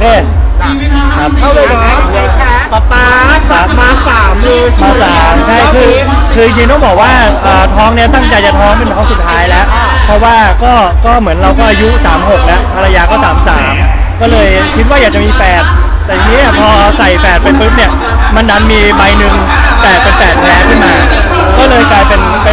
เคครับเข้าเลยเนาะป๊าป๊าสับมาสามเลยมาสามใช่คือคือจริงๆต้องบอกว่าเอ่อท้องเนี่ยตั้งใจจะท้องเป็นท้องสุดท้ายแล้ว เพราะว่าก็ก็เหมือนเราก็อายุ 36 แล้วภรรยาก็ 33 ก็เลยคิดว่าอยากจะมีแฝดแต่ทีนี้พอใส่แฝดไปปุ๊บเนี่ยมันดันมีใบหนึ่งแต่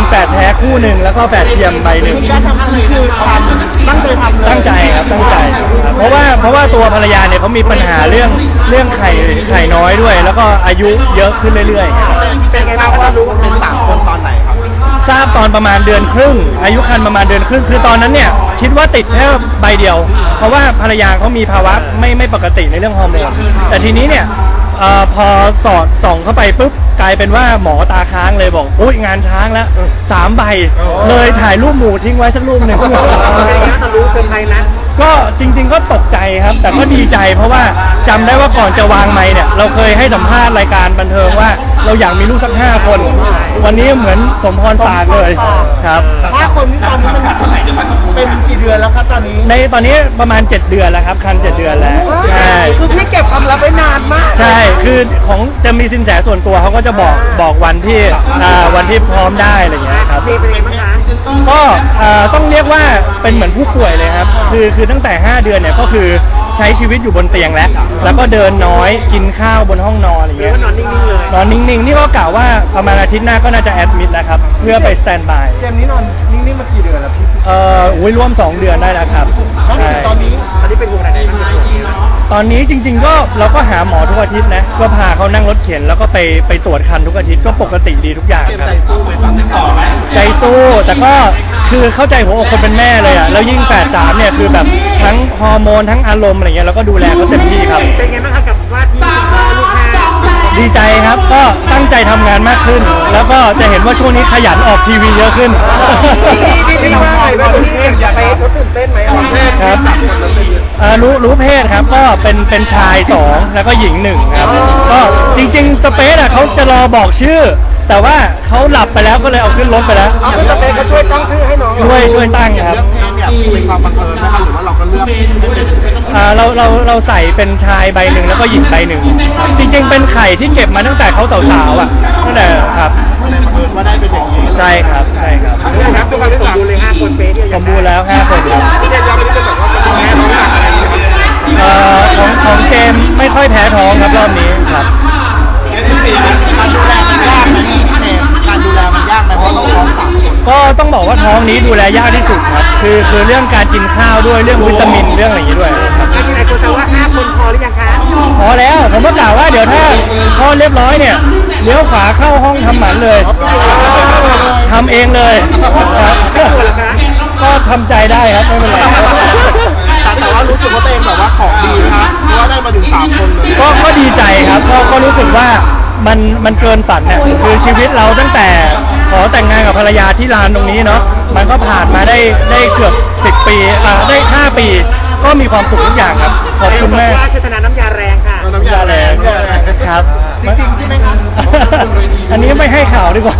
แฝดแท้คู่หนึ่งแล้วก็แฝดเทียมใบหนึ่งการทำอะไรคือทำตั้งใจทำเลยตั้งใจครับตั้งใจครับเพราะว่าเพราะว่าตัวภรรยาเนี่ยเขามีปัญหาเรื่องเรื่องไข่ไข่น้อยด้วย แล้วก็อายุเยอะขึ้นเรื่อยๆเป็นไงบ้างว่ารู้เป็นสามคนตอนไหนครับทราบตอนประมาณเดือนครึ่ง อายุครรภ์ประมาณเดือนครึ่ง คือตอนนั้นเนี่ยคิดว่าติดแค่ใบเดียว เพราะว่าภรรยาเขามีภาวะไม่ไม่ปกติในเรื่องฮอร์โมนแต่ทีนี้เนี่ย เอ่อพอสอดส่องเข้าไปปุ๊บกลายเป็นว่าหมอตาค้างเลยบอกโอ้ยงานช้างแล้วสามใบเลยถ่ายรูปหมูทิ้งไว้สักรูปหนึ่งจะรู้เป็นใครนะก็จริง ๆ ก็ตกใจครับ แต่ก็ดีใจเพราะว่าจำได้ว่าก่อนจะวางไม้เนี่ย เราเคยให้สัมภาษณ์รายการบันเทิงว่า เราอยากมีลูกสักห้าคน วันนี้เหมือนสมพรปากเลยครับห้าคนนี้ตอนนี้มันเป็นกี่เดือนแล้วครับตอนนี้ในตอนนี้ประมาณ 7 เดือนแล้วครับ คัน 7 เดือนแล้วใคือของจะมีสินแสส่วนตัวเขาก็จะบอกบอกวันที่อ่าวันที่พร้อมได้อะไรอย่างเงี้ยครับ เป็นไงบ้างคะก็เอ่อต้องเรียกว่าเป็นเหมือนผู้ป่วยเลยครับ คือคือตั้งแต่ 5 เดือนเนี่ยก็คือใช้ชีวิตอยู่บนเตียงแล้ว แล้วก็เดินน้อยกินข้าวบนห้องนอนอย่างเงี้ยนอนนิ่งๆเลยนอนนิ่งๆ นี่ก็กล่าวว่าประมาณอาทิตย์หน้าก็น่าจะแอดมิดแล้วครับ เพื่อไปสแตนบายเจมส์นี้นอนนิ่งๆมากี่เดือนแล้วพี่ เอ่ออุ้ยร่วม 2 เดือนได้แล้วครับ อนนี้จริง ๆ ก็เราก็หาหมอทุกอาทิตย์นะก็พาเขานั่งรถเข็นแล้วก็ไปไปตรวจคันทุกอาทิตย์ก็ปกติดีทุกอย่างครับ ใจสู้ไหมตอนนี้ต่อไหมใจสู้แต่ก็คือเข้าใจหัวอกคนเป็นแม่เลยอะแล้วยิ่งแฝดสามเนี่ยคือแบบทั้งฮอร์โมนทั้งอารมณ์อะไรเงี้ยเราก็ดูแลเขาเต็มที่ครับ เป็นไงบ้างครับกับว่าที่คุณพ่อลูกห้าดีใจครับก็ตั้งใจทำงานมากขึ้น แล้วก็จะเห็นว่าช่วงนี้ขยันออกทีวีเยอะขึ้น พี่พี่พี่ว่า รู้รู้เพศครับก็เป็นเป็นชายสองแล้วก็หญิงหนึ่งครับก็จริงๆสเปซอะเขาจะรอบอกชื่อ แต่ว่าเขาหลับไปแล้วก็เลยเอาขึ้นรถไปแล้ว เอาคือสเปคเขาช่วยตั้งชื่อให้น้องช่วยช่วยตั้งครับ เรื่องเพศเนี่ยเป็นความบังเอิญนะครับหรือว่าเราก็เลือกให้เป็นอ่าเราเราเราใส่เป็นชายใบหนึ่งแล้วก็หญิงใบหนึ่งจริง ๆ เป็นไข่ที่เก็บมาตั้งแต่เขาสาวๆอะตั้งแต่ครับเลยบังเอิญว่าได้เป็นอย่างนี้ใช่ครับใช่ครับ ครับทุกคนที่สมบูรณ์เลยห้าคนเป๊ะเนี่ยสมบูรณ์แล้วห้าคนครับ พี่เจมส์ไม่ได้จะแบบว่าเป็นแม่น้องหนักอะไรอย่าง เงี้ยเอ่อของของเจมส์ไม่ค่อยแพ้ท้องครับรอบนี้ครับ การดูแลมันยากไหมพี่เจมส์การดูแลมันยากไหมเพราะต้องท้องสามคนก็ต้องบอกว่าท้องนี้ดูแลยากที่สุดครับ คือคือเรื่องการกินข้าวด้วยเรื่องวิตามินเรื่องอะไรอย่างนี้ด้วยครับที่ไหนคนแต่ว่าห้าคนพอหรือยังคะพอแล้วผมก็กล่าวว่าเดี๋ยวถ้าพอเรียบร้อยเนี่ยเลี้ยวขวาเข้าห้องทำหมันเลยทำเองเลยครับก็ทำใจได้ครับไม่เป็นไร แต่แต่ว่ารู้สึกว่าตัวเองแบบว่า มันมันเกินฝันเนี่ยคือชีวิตเราตั้งแต่ขอแต่งงานกับภรรยาที่ลานตรงนี้เนาะมันก็ผ่านมาได้ได้เกือบ 10 ปีอ่าได้ 5 ปี ก็มีความสุขทุกอย่างครับ ขอบคุณแม่ว่าชนะน้ำยาแรงค่ะ น้ำยาแรง ครับ จริงๆใช่ไหมครับ อันนี้ไม่ให้ข่าวดีกว่า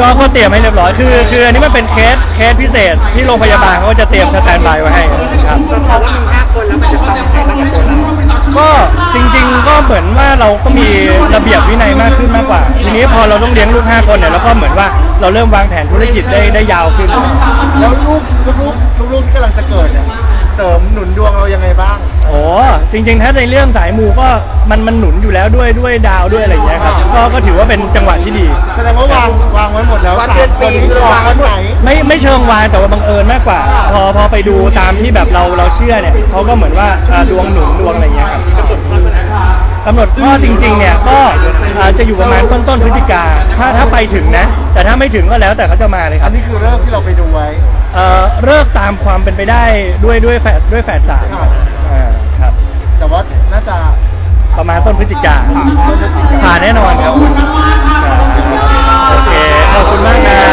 ก็ก็เตรียมให้เรียบร้อยคือคืออันนี้มันเป็นเคสเคสพิเศษที่โรงพยาบาลเขาจะเตรียมสแตนบายไว้ให้ครับก็เพราะว่ามีห้าคนแล้วมันจะต้องใครบ้างคนละก็จริง ๆ ก็เหมือนว่าเราก็มีระเบียบวินัยมากขึ้นมากกว่า ทีนี้พอเราต้องเลี้ยงลูก5คนเนี่ยเราก็เหมือนว่าเราเริ่มวางแผนธุรกิจได้ได้ยาวขึ้น แล้วลูกลูกลูกที่กำลังจะเกิดเนี่ยเสริมหนุนดวงเรายังไงบ้าง โอ้จริงๆ ถ้าในเรื่องสายมูก็มันมันหนุนอยู่แล้วด้วยด้วยดาวด้วยอะไรอย่างเงี้ยครับก็ก็ถือว่าเป็นจังหวะที่ดี แสดงว่าวางวางไว้หมดแล้ววันเดือนปีคือวางไว้ไหนไม่ไม่เชิงวางแต่ว่าบังเอิญมากกว่า พอพอไปดูตามที่แบบเราเราเชื่อเนี่ยเขาก็เหมือนว่าอ่าดวงหนุนดวงอะไรอย่างเงี้ยครับกำหนดข้อจริงๆเนี่ยก็อ่าจะอยู่ประมาณต้นต้นๆพฤศจิกาถ้าถ้าไปถึงนะ แต่ถ้าไม่ถึงก็แล้วแต่เขาจะมาเลยคอัรันบนี้คือเริ่มที่เราไปดูไว้ เอ่อเลิกตามความเป็นไปได้ด้วยด้วยแฝดด้วยแฝดสามครับอ่าครับแต่ ว่าน่าจะประมาณต้นพฤศจิกาผ่านแน่นอนครับ โอเค ขอบคุณมากนะ